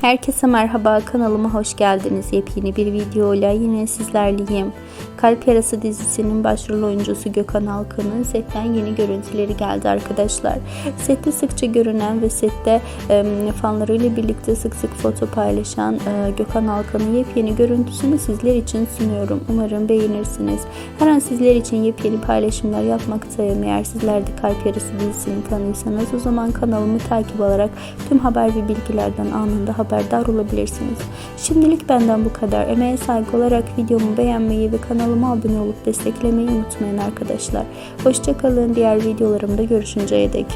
Herkese merhaba kanalıma hoş geldiniz. Yepyeni bir videoyla yine sizlerleyim. Kalp Yarası dizisinin başrol oyuncusu Gökhan Alkan'ın setten yeni görüntüleri geldi arkadaşlar. Sette sıkça görünen ve sette e, fanlarıyla birlikte sık sık foto paylaşan e, Gökhan Alkan'ın yepyeni görüntüsünü sizler için sunuyorum. Umarım beğenirsiniz. Her an sizler için yepyeni paylaşımlar yapmaktayım. Eğer sizler de Kalp Yarası dizisini tanıyorsanız o zaman kanalımı takip alarak tüm haber ve bilgilerden anında haberdar olabilirsiniz. Şimdilik benden bu kadar. Emeğe saygı olarak videomu beğenmeyi ve kanalıma abone olup desteklemeyi unutmayın arkadaşlar. Hoşçakalın. Diğer videolarımda görüşünceye dek.